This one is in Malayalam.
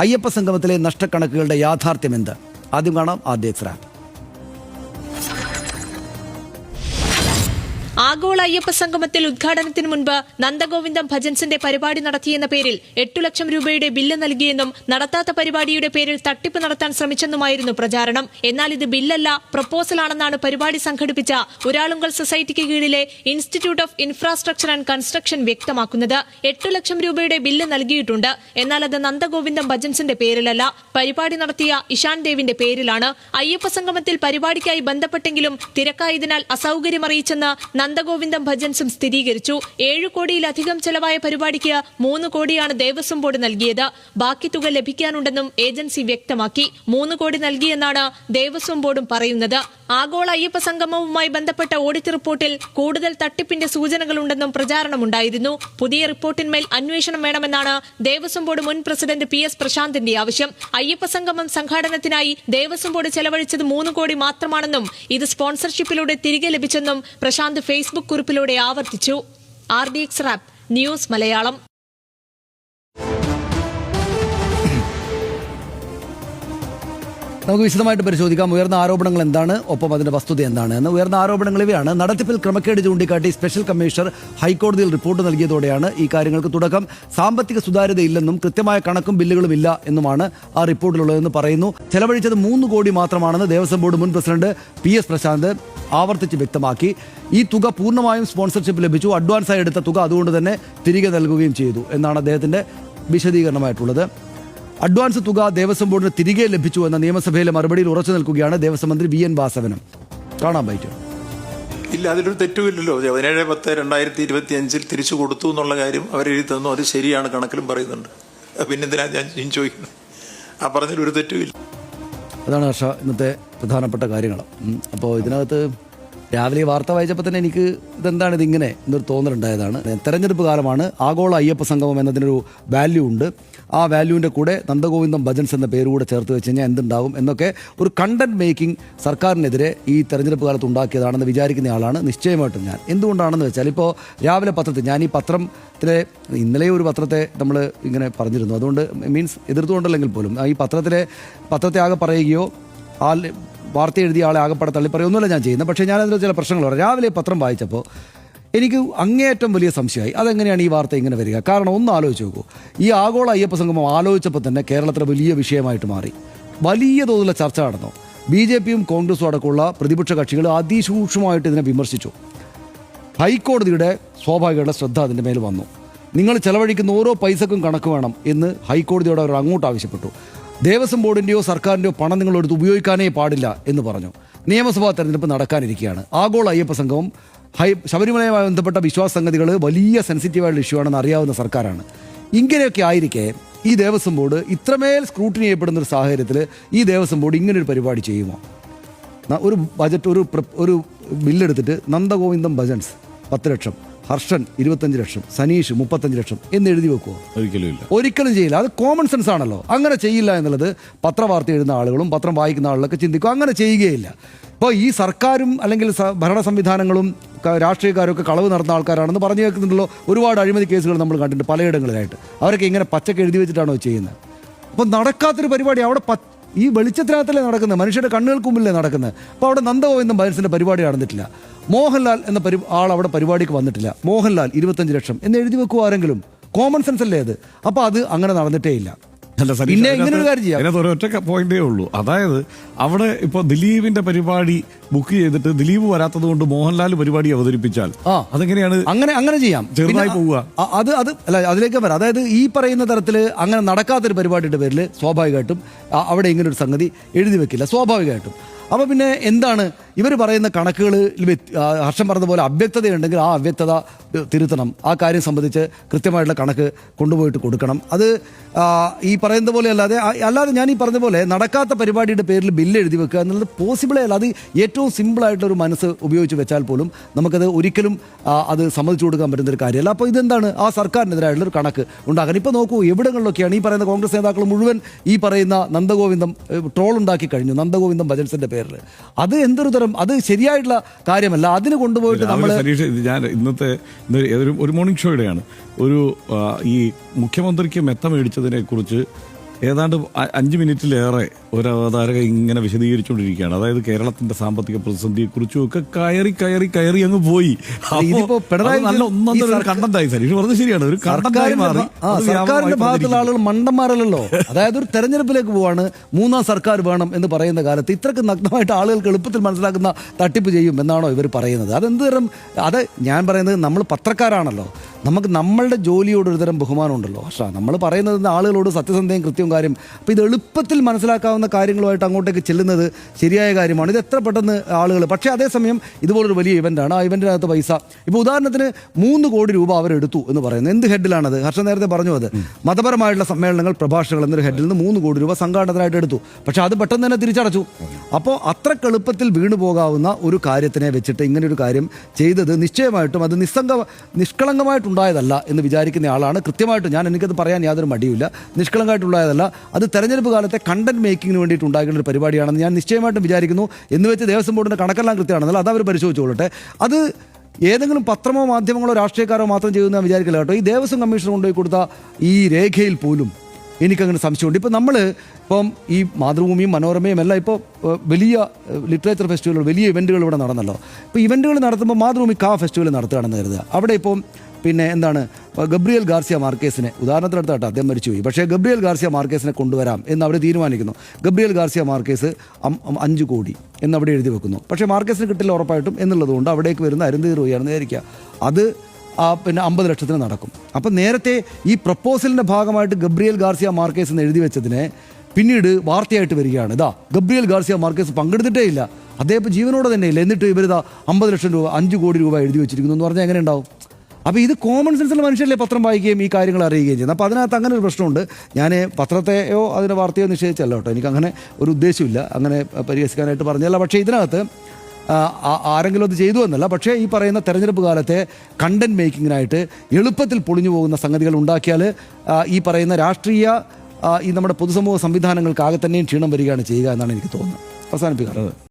അയ്യപ്പ സംഗമത്തിലെ നഷ്ടക്കണക്കുകളുടെ യാഥാർത്ഥ്യം എന്ത് ആദ്യം കാണാം ആദ്യ എക്സ്ട്രാ ആഗോള അയ്യപ്പ സംഗമത്തിൽ ഉദ്ഘാടനത്തിന് മുൻപ് നന്ദഗോവിന്ദം ഭജൻസിന്റെ പരിപാടി നടത്തിയെന്ന പേരിൽ എട്ടു ലക്ഷം രൂപയുടെ ബില്ല് നൽകിയെന്നും നടത്താത്ത പരിപാടിയുടെ പേരിൽ തട്ടിപ്പ് നടത്താൻ ശ്രമിച്ചെന്നുമായിരുന്നു പ്രചാരണം. എന്നാൽ ഇത് ബില്ലല്ല പ്രപ്പോസലാണെന്നാണ് പരിപാടി സംഘടിപ്പിച്ച ഒരാളുങ്കൽ സൊസൈറ്റിക്ക് കീഴിലെ institute of infrastructure and construction വ്യക്തമാക്കുന്നത്. എട്ടു ലക്ഷം രൂപയുടെ ബില്ല് നൽകിയിട്ടുണ്ട്. എന്നാൽ അത് നന്ദഗോവിന്ദം ഭജൻസിന്റെ പേരിലല്ല പരിപാടി നടത്തിയ ഇഷാൻ ദേവിന്റെ പേരിലാണ്. അയ്യപ്പ സംഗമത്തിൽ പരിപാടിക്കായി ബന്ധപ്പെട്ടെങ്കിലും തിരക്കായതിനാൽ അസൌകര്യമറിയിച്ചെന്ന് നന്ദഗോവിന്ദം ഭജൻസും സ്ഥിരീകരിച്ചു. ഏഴു കോടിയിലധികം ചെലവായ പരിപാടിക്ക് മൂന്ന് കോടിയാണ് ദേവസ്വം ബോർഡ് നൽകിയത്. ബാക്കി തുക ലഭിക്കാനുണ്ടെന്നും ഏജൻസി വ്യക്തമാക്കി. മൂന്ന് കോടി നൽകിയെന്നാണ് ദേവസ്വം ബോർഡും പറയുന്നത്. ആഗോള അയ്യപ്പ സംഗമവുമായി ബന്ധപ്പെട്ട ഓഡിറ്റ് റിപ്പോർട്ടിൽ കൂടുതൽ തട്ടിപ്പിന്റെ സൂചനകളുണ്ടെന്നും പ്രചാരണമുണ്ടായിരുന്നു. പുതിയ റിപ്പോർട്ടിന്മേൽ അന്വേഷണം വേണമെന്നാണ് ദേവസ്വം ബോർഡ് മുൻ പ്രസിഡന്റ് പി എസ് പ്രശാന്തിന്റെ ആവശ്യം. അയ്യപ്പ സംഗമം സംഘാടനത്തിനായി ദേവസ്വം ബോർഡ് ചെലവഴിച്ചത് മൂന്ന് കോടി മാത്രമാണെന്നും ഇത് സ്പോൺസർഷിപ്പിലൂടെ തിരികെ ലഭിച്ചെന്നും പ്രശാന്ത് ഫേസ്ബുക്ക് കുറിപ്പിലൂടെ ആവർത്തിച്ചു. R D X rap news Malayalam. നമുക്ക് വിശദമായിട്ട് പരിശോധിക്കാം. ഉയർന്ന ആരോപണങ്ങൾ എന്താണ്? ഒപ്പം അതിന്റെ വസ്തുത എന്താണ്? എന്ന് ഉയർന്ന ആരോപണങ്ങൾ ഇവയാണ്. നടത്തിപ്പിൽ ക്രമക്കേട് ചൂണ്ടിക്കാട്ടി സ്പെഷ്യൽ കമ്മീഷണർ ഹൈക്കോടതിയിൽ റിപ്പോർട്ട് നൽകിയതോടെയാണ് ഈ കാര്യങ്ങൾക്ക് തുടക്കം. സാമ്പത്തിക സുതാര്യതയില്ലെന്നും കൃത്യമായ കണക്കും ബില്ലുകളും ഇല്ല എന്നുമാണ് ആ റിപ്പോർട്ടിലുള്ളതെന്ന് പറയുന്നു. ചെലവഴിച്ചത് മൂന്ന് കോടി മാത്രമാണെന്ന് ദേവസ്വം ബോർഡ് മുൻ പ്രസിഡന്റ് പി എസ് പ്രശാന്ത് ആവർത്തിച്ച് വ്യക്തമാക്കി. ഈ തുക പൂർണമായും സ്പോൺസർഷിപ്പ് ലഭിച്ചു. അഡ്വാൻസായി എടുത്ത തുക അതുകൊണ്ട് തന്നെ തിരികെ നൽകുകയും ചെയ്തു എന്നാണ് അദ്ദേഹത്തിന്റെ വിശദീകരണമായിട്ടുള്ളത്. അഡ്വാൻസ് തുക ദേവസ്വം ബോർഡിന് തിരികെ ലഭിച്ചു എന്ന നിയമസഭയിലെ മറുപടിയിൽ ഉറച്ചു നിൽക്കുകയാണ് ദേവസ്വം മന്ത്രി വി എൻ വാസവനും. കാണാൻ പറ്റും ഇല്ല അതിലൊരു തെറ്റുമില്ലല്ലോ. പതിനേഴ് പത്ത് രണ്ടായിരത്തി ഇരുപത്തി അഞ്ചിൽ തിരിച്ചു കൊടുത്തു എന്നുള്ള കാര്യം അവരെഴുതി തന്നു. അത് ശരിയാണ് കണക്കിലും പറയുന്നുണ്ട്. പിന്നെന്തിനാ ഞാൻ ചോദിക്കുന്നത്? ആ പറഞ്ഞതിൽ ഒരു തെറ്റുമില്ല. അതാണ് ഹർഷ ഇന്നത്തെ പ്രധാനപ്പെട്ട കാര്യങ്ങൾ. അപ്പോൾ ഇതിനകത്ത് രാവിലെ വാർത്ത വായിച്ചപ്പോൾ തന്നെ എനിക്ക് ഇതെന്താണ് ഇതിങ്ങനെ എന്നൊരു തോന്നലുണ്ടായതാണ്. തെരഞ്ഞെടുപ്പ് കാലമാണ് ആഗോള അയ്യപ്പ സംഗമം എന്നതിനൊരു വാല്യൂ ഉണ്ട്. ആ വാല്യൂവിന്റെ കൂടെ നന്ദഗോവിന്ദം ഭജൻസ് എന്ന പേര് കൂടെ ചേർത്ത് വെച്ച് കഴിഞ്ഞാൽ എന്തുണ്ടാവും എന്നൊക്കെ ഒരു കണ്ടന്റ് മേക്കിംഗ് സർക്കാരിനെതിരെ ഈ തെരഞ്ഞെടുപ്പ് കാലത്ത് ഉണ്ടാക്കിയതാണെന്ന് വിചാരിക്കുന്ന ആളാണ്. നിശ്ചയമായിട്ടും ഞാൻ. എന്തുകൊണ്ടാണെന്ന് വെച്ചാൽ ഇപ്പോൾ രാവിലെ പത്രത്തിൽ ഞാൻ ഈ പത്രത്തിലെ ഇന്നലെ ഒരു പത്രത്തെ നമ്മൾ ഇങ്ങനെ പറഞ്ഞിരുന്നു. അതുകൊണ്ട് മീൻസ് എതിർത്തുകൊണ്ടല്ലെങ്കിൽ പോലും ഈ പത്രത്തിലെ പത്രത്തെ ആകെ പറയുകയോ ആൾ വാർത്ത എഴുതിയ ആളെ ആകെപ്പാടെ തള്ളി പറയുകയൊന്നുമല്ല ഞാൻ ചെയ്യുന്നത്. പക്ഷേ ഞാനതിൽ ചില പ്രശ്നങ്ങൾ പറയാം. രാവിലെ പത്രം വായിച്ചപ്പോൾ എനിക്ക് അങ്ങേയറ്റം വലിയ സംശയമായി. അതെങ്ങനെയാണ് ഈ വാർത്ത ഇങ്ങനെ വരിക? കാരണം ഒന്ന് ആലോചിച്ച് നോക്കൂ. ഈ ആഗോള അയ്യപ്പ സംഗമം ആലോചിച്ചപ്പോൾ തന്നെ കേരളത്തിലെ വലിയ വിഷയമായിട്ട് മാറി. വലിയ തോതിലുള്ള ചർച്ച നടന്നു. ബി ജെ പിയും കോൺഗ്രസും അടക്കമുള്ള പ്രതിപക്ഷ കക്ഷികൾ അതിസൂക്ഷ്മമായിട്ട് ഇതിനെ വിമർശിച്ചു. ഹൈക്കോടതിയുടെ സ്വാഭാവികളുടെ ശ്രദ്ധ അതിന്റെ മേൽ വന്നു. നിങ്ങൾ ചെലവഴിക്കുന്ന ഓരോ പൈസക്കും കണക്ക് വേണം എന്ന് ഹൈക്കോടതിയോട് അവർ അങ്ങോട്ട് ആവശ്യപ്പെട്ടു. ദേവസ്വം ബോർഡിന്റെയോ സർക്കാരിന്റെയോ പണം നിങ്ങളെടുത്ത് ഉപയോഗിക്കാനേ പാടില്ല എന്ന് പറഞ്ഞു. നിയമസഭാ തെരഞ്ഞെടുപ്പ് നടക്കാനിരിക്കുകയാണ്. ആഗോള അയ്യപ്പ സംഘവും ഹൈ ശബരിമലയുമായി ബന്ധപ്പെട്ട വിശ്വാസ സംഗതികൾ വലിയ സെൻസിറ്റീവായിട്ടുള്ള ഇഷ്യൂ ആണെന്ന് അറിയാവുന്ന സർക്കാരാണ്. ഇങ്ങനെയൊക്കെ ആയിരിക്കെ ഈ ദേവസ്വം ബോർഡ് ഇത്രമേൽ സ്ക്രൂട്ടിനി ചെയ്യപ്പെടുന്ന ഒരു സാഹചര്യത്തിൽ ഈ ദേവസ്വം ബോർഡ് ഇങ്ങനൊരു പരിപാടി ചെയ്യുമോ? ഒരു ബജറ്റ് ഒരു ഒരു ബില്ലെടുത്തിട്ട് നന്ദഗോവിന്ദം ഭജൻസ് പത്ത് ലക്ഷം. ഹർഷൻ ഇരുപത്തഞ്ച് ലക്ഷം സനീഷ് മുപ്പത്തഞ്ച് ലക്ഷം എന്ന് എഴുതി വെക്കുമോ ഒരിക്കലും ഇല്ല. ഒരിക്കലും ചെയ്യില്ല. അത് കോമൺ സെൻസ് ആണല്ലോ. അങ്ങനെ ചെയ്യില്ല എന്നുള്ളത് പത്രവാർത്ത എഴുതുന്ന ആളുകളും പത്രം വായിക്കുന്ന ആളുകളൊക്കെ ചിന്തിക്കും. അങ്ങനെ ചെയ്യുകയില്ല. ഇപ്പോൾ ഈ സർക്കാരും അല്ലെങ്കിൽ ഭരണ സംവിധാനങ്ങളും ക- രാഷ്ട്രീയക്കാരും ഒക്കെ കളവ് നടന്ന ആൾക്കാരാണെന്ന് പറഞ്ഞു കേൾക്കുന്നുണ്ടല്ലോ. ഒരുപാട് അഴിമതി കേസുകൾ നമ്മൾ കണ്ടിട്ടുണ്ട് പലയിടങ്ങളിലായിട്ട്. അവരൊക്കെ ഇങ്ങനെ പച്ചക്ക് എഴുതി വെച്ചിട്ടാണോ ചെയ്യുന്നത്? അപ്പോൾ നടക്കാത്തൊരു പരിപാടി അവിടെ പ- ഈ വെളിച്ചത്തിനകത്തല്ലേ നടക്കുന്നത്? മനുഷ്യരുടെ കണ്ണുകൾക്ക് മുമ്പിലേ നടക്കുന്നത്? അപ്പോൾ അവിടെ നന്ദഗോവിന്ദം ബാലൻസിന്റെ പരിപാടി നടന്നിട്ടില്ല. മോഹൻലാൽ എന്ന പരി ആൾ അവിടെ പരിപാടിക്ക് വന്നിട്ടില്ല. മോഹൻലാൽ ഇരുപത്തഞ്ച് ലക്ഷം എന്ന് എഴുതി വെക്കുമോ ആരെങ്കിലും കോമൺ സെൻസ് അല്ലേ അത്? അപ്പോൾ അത് അങ്ങനെ നടന്നിട്ടേ ഇല്ല. പിന്നെ ഇങ്ങനെ ഒരു കാര്യം ചെയ്യാം. അതിനകത്ത് ഒരൊറ്റ പോയിന്റേ ഉള്ളൂ അതായത് അവിടെ ഇപ്പൊ ദിലീപിന്റെ പരിപാടി ബുക്ക് ചെയ്തിട്ട് ദിലീപ് വരാത്തത് കൊണ്ട് മോഹൻലാൽ പരിപാടി അവതരിപ്പിച്ചാൽ. അതെങ്ങനെയാണ് അങ്ങനെ അങ്ങനെ ചെയ്യാം ചെറുതായി പോവുക. അത് അത് അല്ല അതിലേക്ക് വരാം അതായത് ഈ പറയുന്ന തരത്തിൽ അങ്ങനെ നടക്കാത്തൊരു പരിപാടിയുടെ പേരിൽ സ്വാഭാവികമായിട്ടും അവിടെ ഇങ്ങനെ ഒരു സംഗതി എഴുതി വെക്കില്ല സ്വാഭാവികമായിട്ടും അപ്പോൾ പിന്നെ എന്താണ് ഇവർ പറയുന്ന കണക്കുകളിൽ ഹർഷം പറഞ്ഞ പോലെ അവ്യക്തതയുണ്ടെങ്കിൽ ആ അവ്യക്തത തിരുത്തണം. ആ കാര്യം സംബന്ധിച്ച് കൃത്യമായിട്ടുള്ള കണക്ക് കൊണ്ടുപോയിട്ട് കൊടുക്കണം. അത് ഈ പറയുന്ന പോലെ അല്ലാതെ അല്ലാതെ ഞാൻ ഈ പറഞ്ഞ പോലെ നടക്കാത്ത പരിപാടിയുടെ പേരിൽ ബില്ല് എഴുതി വെക്കുക എന്നുള്ളത് പോസിബിളേ അല്ല. അത് ഏറ്റവും സിമ്പിളായിട്ടുള്ള ഒരു മനസ്സ് ഉപയോഗിച്ച് വെച്ചാൽ പോലും നമുക്കത് ഒരിക്കലും അത് സമ്മതിച്ചു കൊടുക്കാൻ പറ്റുന്ന ഒരു കാര്യമല്ല. അപ്പോൾ ഇതെന്താണ്? ആ സർക്കാരിനെതിരായിട്ടുള്ള ഒരു കണക്ക് ഉണ്ടാക്കാൻ ഇപ്പോൾ നോക്കൂ എവിടങ്ങളിലൊക്കെയാണ് ഈ പറയുന്ന കോൺഗ്രസ് നേതാക്കൾ മുഴുവൻ ഈ പറയുന്ന നന്ദഗോവിന്ദം ട്രോൾ ഉണ്ടാക്കി കഴിഞ്ഞു. നന്ദഗോവിന്ദം ഭജൻസിന്റെ പേരിൽ. അത് എന്തൊരു തരം അത് ശരിയായിട്ടുള്ള കാര്യമല്ല. അതിന് കൊണ്ടുപോയിട്ട് നമ്മൾ ഇത് ഞാൻ ഇന്നത്തെ ഒരു മോർണിംഗ് ഷോയുടെയാണ് ഒരു ഈ മുഖ്യമന്ത്രിക്ക് മെത്ത മേടിച്ചതിനെ കുറിച്ച് ഏതാണ്ട് അഞ്ച് മിനിറ്റിലേറെ ഒരു അവതാരക ഇങ്ങനെ വിശദീകരിച്ചുകൊണ്ടിരിക്കുകയാണ്. അതായത് കേരളത്തിന്റെ സാമ്പത്തിക പ്രതിസന്ധിയെ കുറിച്ചും ഒക്കെ കയറി കയറി കയറി അങ്ങ് പോയി. നല്ല ഒന്നാം കണ്ടന്റായി. പറഞ്ഞത് ശരിയാണ്. ഒരു കണ്ടന്റായി മാറി സർക്കാരിന്റെ ഭാഗത്തുള്ള ആളുകൾ മണ്ടന്മാരല്ലോ അതായത് ഒരു തെരഞ്ഞെടുപ്പിലേക്ക് പോവാണ് മൂന്നാം സർക്കാർ വേണം എന്ന് പറയുന്ന കാലത്ത് ഇത്രക്ക് നഗ്നമായിട്ട് ആളുകൾക്ക് എളുപ്പത്തിൽ മനസ്സിലാക്കുന്ന തട്ടിപ്പ് ചെയ്യും എന്നാണോ ഇവർ പറയുന്നത്. അതെന്ത് തരം അത് ഞാൻ പറയുന്നത് നമ്മൾ പത്രക്കാരാണല്ലോ. നമുക്ക് നമ്മളുടെ ജോലിയോട് ഒരുതരം ബഹുമാനം ഉണ്ടല്ലോ പക്ഷേ നമ്മൾ പറയുന്നത് ആളുകളോട് സത്യസന്ധയും കൃത്യവും കാര്യം. അപ്പോൾ ഇത് എളുപ്പത്തിൽ മനസ്സിലാക്കാവുന്ന കാര്യങ്ങളുമായിട്ട് അങ്ങോട്ടേക്ക് ചെല്ലുന്നത് ശരിയായ കാര്യമാണ്. ഇത് എത്ര പെട്ടെന്ന് ആളുകൾ പക്ഷേ അതേസമയം ഇതുപോലൊരു വലിയ ഇവന്റാണ് ആ ഇവന്റിനകത്ത് പൈസ. ഇപ്പോൾ ഉദാഹരണത്തിന് മൂന്ന് കോടി രൂപ അവരെടുത്തു എന്ന് പറയുന്നത്. എന്ത് ഹെഡിലാണത്? ഹർഷ നേരത്തെ പറഞ്ഞു അത്. മതപരമായിട്ടുള്ള സമ്മേളനങ്ങൾ പ്രഭാഷണങ്ങൾ എന്നൊരു ഹെഡിൽ നിന്ന് മൂന്ന് കോടി രൂപ സംഘാടനത്തിനായിട്ട് എടുത്തു. പക്ഷേ അത് പെട്ടെന്ന് തന്നെ തിരിച്ചടച്ചു. അപ്പോൾ അത്രയ്ക്ക് എളുപ്പത്തിൽ വീണു പോകാവുന്ന ഒരു കാര്യത്തിനെ വെച്ചിട്ട് ഇങ്ങനെ ഒരു കാര്യം ചെയ്തത് നിശ്ചയമായിട്ടും അത് നിസ്സംഗ നിഷ്കളങ്കമായിട്ടുണ്ടായതല്ല എന്ന് വിചാരിക്കുന്ന ആളാണ്. കൃത്യമായിട്ട് ഞാൻ എനിക്കത് പറയാൻ യാതൊരു മടിയില്ല നിഷ്കളങ്കമായിട്ടുണ്ടായതല്ല അത് തെരഞ്ഞെടുപ്പ് കാലത്തെ കണ്ടന്റ് മേക്കിങ്ങിന് വേണ്ടിയിട്ട് ഉണ്ടാക്കുന്ന ഒരു പരിപാടിയാണെന്ന് ഞാൻ നിശ്ചയമായിട്ടും വിചാരിക്കുന്നു. എന്ന് വെച്ച് ദേവസ്വം ബോർഡിന്റെ കണക്കെല്ലാം കൃത്യമാണെന്നല്ല അത് അവർ പരിശോധിച്ചോളട്ടെ. അത് ഏതെങ്കിലും പത്രമോ മാധ്യമങ്ങളോ രാഷ്ട്രീയക്കാരോ മാത്രം ചെയ്യുന്ന വിചാരിക്കില്ല കേട്ടോ. ഈ ദേവസ്വം കമ്മീഷൻ കൊണ്ടുപോയി കൊടുത്ത ഈ രേഖയിൽ പോലും എനിക്കങ്ങനെ സംശയമുണ്ട്. ഇപ്പം നമ്മൾ ഇപ്പം ഈ മാതൃഭൂമിയും മനോരമയും എല്ലാം ഇപ്പോൾ വലിയ ലിറ്ററേച്ചർ ഫെസ്റ്റിവലുകൾ വലിയ ഇവന്റുകൾ ഇവിടെ നടന്നല്ലോ. ഇപ്പോൾ ഇവന്റുകൾ നടത്തുമ്പോൾ മാതൃഭൂമി കാ ഫെസ്റ്റിവൽ നടത്തുകയാണെന്ന് കരുതുക. അവിടെ ഇപ്പം പിന്നെ എന്താണ്? ഗബ്രിയൽ ഗാർസിയ മാർക്കേസിനെ ഉദാഹരണത്തിനടുത്തായിട്ട് അദ്ദേഹം മരിച്ചുപോയി. പക്ഷേ ഗബ്രിയൽ ഗാർസിയ മാർക്കേസിനെ കൊണ്ടുവരാം എന്ന് അവർ തീരുമാനിക്കുന്നു. ഗബ്രിയൽ ഗാർസിയ മാർക്കേസ് അഞ്ച് കോടി എന്നവിടെ എഴുതി വെക്കുന്നു. പക്ഷേ മാർക്കേസിന് കിട്ടില്ല ഉറപ്പായിട്ടും എന്നുള്ളതുകൊണ്ട് അവിടേക്ക് വരുന്ന അരുന്ധതി റോയിയാണെന്ന് വിചാരിക്കുക. അത് പിന്നെ അമ്പത് ലക്ഷത്തിന് നടക്കും. അപ്പം നേരത്തെ ഈ പ്രപ്പോസലിന്റെ ഭാഗമായിട്ട് ഗബ്രിയൽ ഗാർസിയ മാർക്കേസ് എന്ന് എഴുതി വെച്ചതിനെ പിന്നീട് വാർത്തയായിട്ട് വരികയാണ്. ഇതാ ഗബ്രിയൽ ഗാർസിയ മാർക്കേസ് പങ്കെടുത്തിട്ടേ ഇല്ല. അദ്ദേഹം ജീവനോടെ തന്നെ ഇല്ല. എന്നിട്ട് ഇവരിതാ അമ്പത് ലക്ഷം രൂപ അഞ്ച് കോടി രൂപ എഴുതി വെച്ചിരിക്കുന്നു എന്ന് പറഞ്ഞാൽ എങ്ങനെ ഉണ്ടാവും? അപ്പോൾ ഇത് കോമൺ സെൻസിൽ മനുഷ്യരല്ലേ പത്രം വായിക്കുകയും ഈ കാര്യങ്ങൾ അറിയുകയും ചെയ്യുന്നത്? അപ്പോൾ അതിനകത്ത് അങ്ങനെ ഒരു പ്രശ്നമുണ്ട്. ഞാൻ പത്രത്തെയോ അതിന്റെ വാർത്തയോ നിഷേധിച്ചല്ല കേട്ടോ. എനിക്ക് അങ്ങനെ ഒരു ഉദ്ദേശമില്ല അങ്ങനെ പരിഹസിക്കാനായിട്ട് പറഞ്ഞല്ല പക്ഷേ ഇതിനകത്ത് ആരെങ്കിലും അത് ചെയ്തു എന്നല്ല. പക്ഷേ ഈ പറയുന്ന തെരഞ്ഞെടുപ്പ് കാലത്തെ കണ്ടന്റ് മേക്കിങ്ങിനായിട്ട് എളുപ്പത്തിൽ പൊളിഞ്ഞു പോകുന്ന സംഗതികൾ ഉണ്ടാക്കിയാൽ ഈ പറയുന്ന രാഷ്ട്രീയ ഈ നമ്മുടെ പൊതുസമൂഹ സംവിധാനങ്ങൾക്കാകെ തന്നെയും ക്ഷീണം വരികയാണ് ചെയ്യുക എന്നാണ് എനിക്ക് തോന്നുന്നത്. അവസാനിപ്പിക്കാം.